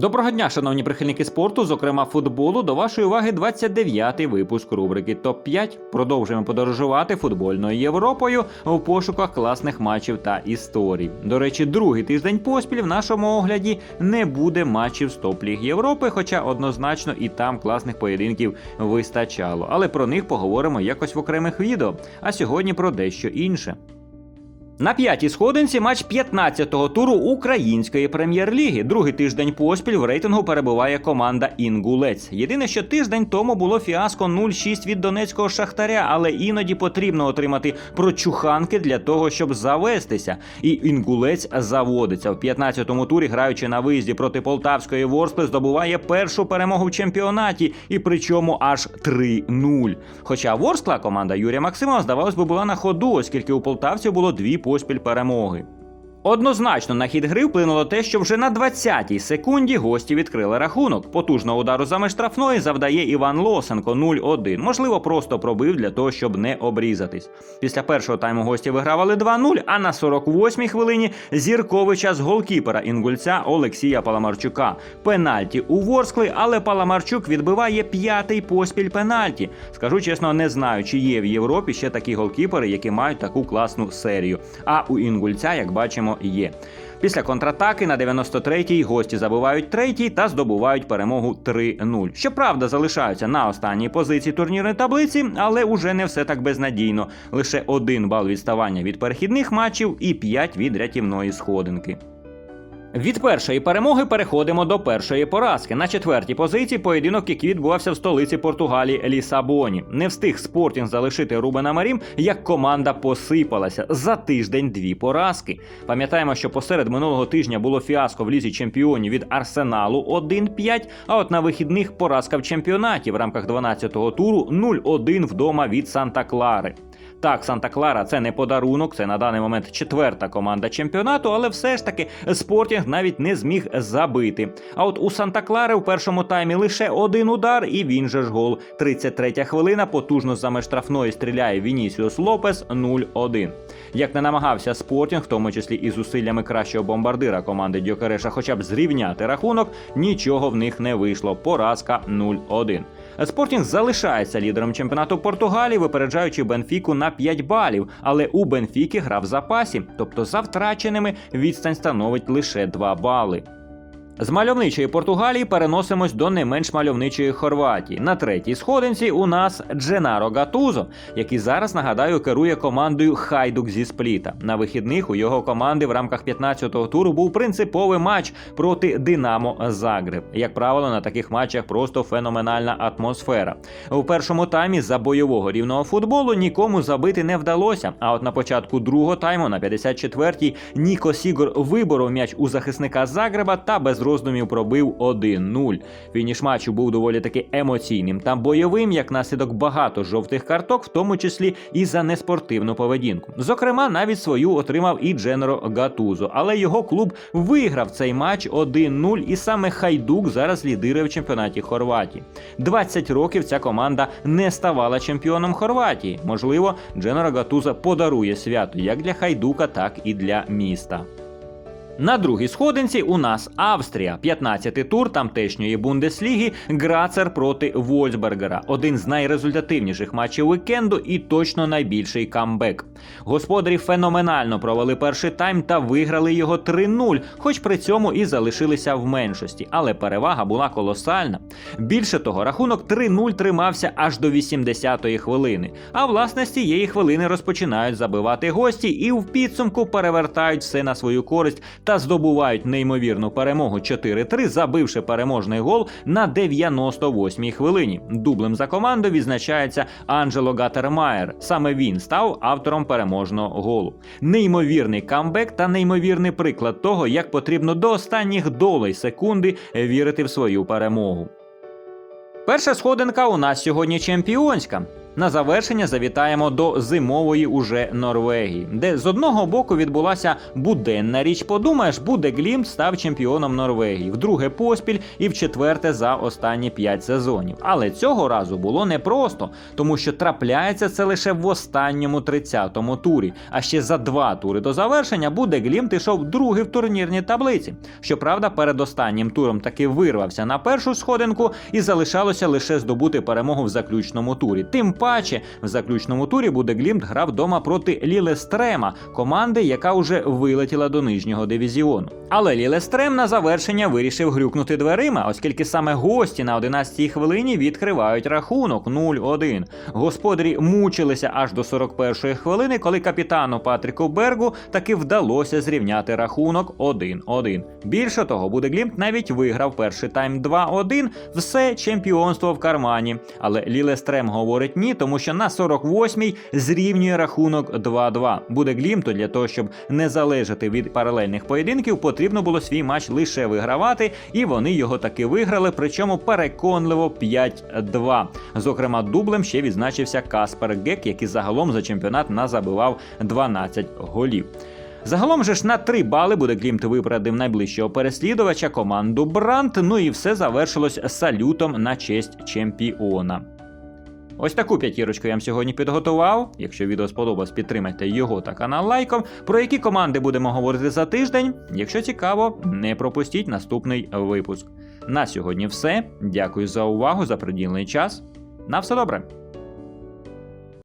Доброго дня, шановні прихильники спорту, зокрема футболу. До вашої уваги 29-й випуск рубрики Топ 5 Продовжуємо подорожувати футбольною Європою у пошуках класних матчів та історій. До речі, другий тиждень поспіль в нашому огляді не буде матчів з топ-ліг Європи, хоча однозначно і там класних поєдинків вистачало. Але про них поговоримо якось в окремих відео. А сьогодні про дещо інше. На п'ятій сходинці матч 15-го туру української прем'єр-ліги. Другий тиждень поспіль в рейтингу перебуває команда Інгулець. Єдине, що тиждень тому було фіаско 0-6 від донецького шахтаря, але іноді потрібно отримати прочуханки для того, щоб завестися. І інгулець заводиться в 15-му турі, граючи на виїзді проти полтавської Ворскли, здобуває першу перемогу в чемпіонаті, і причому аж 3-0. Хоча Ворскла, команда Юрія Максимова, здавалось би, була на ходу, оскільки у полтавців було дві поспіль перемоги. Однозначно на хід гри вплинуло те, що вже на 20-й секунді гості відкрили рахунок. Потужного удару за меж штрафної завдає Іван Лосенко 0-1. Можливо, просто пробив для того, щоб не обрізатись. Після першого тайму гості вигравали 2-0, а на 48-й хвилині зірковий час голкіпера інгульця Олексія Паламарчука. Пенальті у Ворскли, але Паламарчук відбиває п'ятий поспіль пенальті. Скажу чесно, не знаю, чи є в Європі ще такі голкіпери, які мають таку класну серію. А у інгульця, як бачимо, є. Після контратаки на 93-й гості забивають третій та здобувають перемогу 3-0. Щоправда, залишаються на останній позиції турнірної таблиці, але уже не все так безнадійно. Лише один бал відставання від перехідних матчів і 5 від рятівної сходинки. Від першої перемоги переходимо до першої поразки. На четвертій позиції поєдинок, який відбувався в столиці Португалії Лісабоні. Не встиг спортінг залишити Рубена Марім, як команда посипалася за тиждень дві поразки. Пам'ятаємо, що посеред минулого тижня було фіаско в лізі чемпіонів від Арсеналу 1-5, а от на вихідних поразка в чемпіонаті в рамках 12-го туру 0-1 вдома від Санта-Клари. Так, Санта-Клара це не подарунок, це на даний момент четверта команда чемпіонату, але все ж таки Спортінг навіть не зміг забити. А от у Санта-Клари в першому таймі лише один удар, і він же ж гол. 33 хвилина потужно за штрафної стріляє Вінісіус Лопес 0-1. Як не намагався Спортінг, в тому числі і зусиллями кращого бомбардира команди Дьокереша, хоча б зрівняти рахунок, нічого в них не вийшло. Поразка 0-1. Спортінг залишається лідером чемпіонату Португалії, випереджаючи Бенфіку на 5 балів. Але у Бенфіки гра в запасі, тобто за втраченими відстань становить лише 2 бали. З мальовничої Португалії переносимось до не менш мальовничої Хорватії. На третій сходинці у нас Дженаро Гатузо, який зараз нагадаю керує командою Хайдук зі Спліта. На вихідних у його команди в рамках 15-го туру був принциповий матч проти Динамо Загреб. Як правило, на таких матчах просто феноменальна атмосфера. У першому таймі за бойового рівного футболу нікому забити не вдалося. А от на початку другого тайму, на 54-й, Ніко Сігор виборов м'яч у захисника Загреба та без роздумів пробив 1-0. Фініш матчу був доволі таки емоційним та бойовим, як наслідок багато жовтих карток, в тому числі і за неспортивну поведінку. Зокрема, навіть свою отримав і Дженеро Гатузо, але його клуб виграв цей матч 1-0, і саме Хайдук зараз лідирує в чемпіонаті Хорватії. 20 років ця команда не ставала чемпіоном Хорватії. Можливо, Дженеро Гатузо подарує свято як для Хайдука, так і для міста. На другій сходинці у нас Австрія, 15-й тур тамтешньої Бундесліги, Грацер проти Вольсбергера. Один з найрезультативніших матчів вікенду і точно найбільший камбек. Господарі феноменально провели перший тайм та виграли його 3-0, хоч при цьому і залишилися в меншості. Але перевага була колосальна. Більше того, рахунок 3-0 тримався аж до 80-ї хвилини. А власне з цієї хвилини розпочинають забивати гості і в підсумку перевертають все на свою користь та здобувають неймовірну перемогу 4-3, забивши переможний гол на 98-й хвилині. Дублем за команду відзначається Анджело Гатермаєр. Саме він став автором переможного голу. Неймовірний камбек та неймовірний приклад того, як потрібно до останніх долей секунди вірити в свою перемогу. Перша сходинка у нас сьогодні чемпіонська. На завершення завітаємо до зимової уже Норвегії, де з одного боку відбулася буденна річ. Подумаєш, буде Глімт став чемпіоном Норвегії вдруге поспіль і в четверте за останні п'ять сезонів. Але цього разу було непросто, тому що трапляється це лише в останньому 30-му турі. А ще за два тури до завершення буде Глімт ішов другий в турнірній таблиці. Щоправда, перед останнім туром таки вирвався на першу сходинку і залишалося лише здобути перемогу в заключному турі. Тим паче, в заключному турі буде Глімт грав вдома проти Лілестрема, команди, яка уже вилетіла до нижнього дивізіону. Але Лілестрем на завершення вирішив грюкнути дверима, оскільки саме гості на 11-й хвилині відкривають рахунок 0-1. Господарі мучилися аж до 41-ї хвилини, коли капітану Патріку Бергу таки вдалося зрівняти рахунок 1-1. Більше того, буде Глімт навіть виграв перший тайм 2-1, все чемпіонство в кармані. Але Лілестрем говорить ні, тому що на 48-й зрівнює рахунок 2-2. Буде Глімту для того, щоб не залежати від паралельних поєдинків, потрібно було свій матч лише вигравати, і вони його таки виграли, причому переконливо 5-2. Зокрема, дублем ще відзначився Каспер Гек, який загалом за чемпіонат назабивав 12 голів. Загалом же ж на 3 бали буде Глімт випередив найближчого переслідувача команду Брант. Ну і все завершилось салютом на честь чемпіона. Ось таку п'ятірочку я вам сьогодні підготував. Якщо відео сподобалось, підтримайте його та канал лайком. Про які команди будемо говорити за тиждень. Якщо цікаво, не пропустіть наступний випуск. На сьогодні все. Дякую за увагу, за приділений час. На все добре.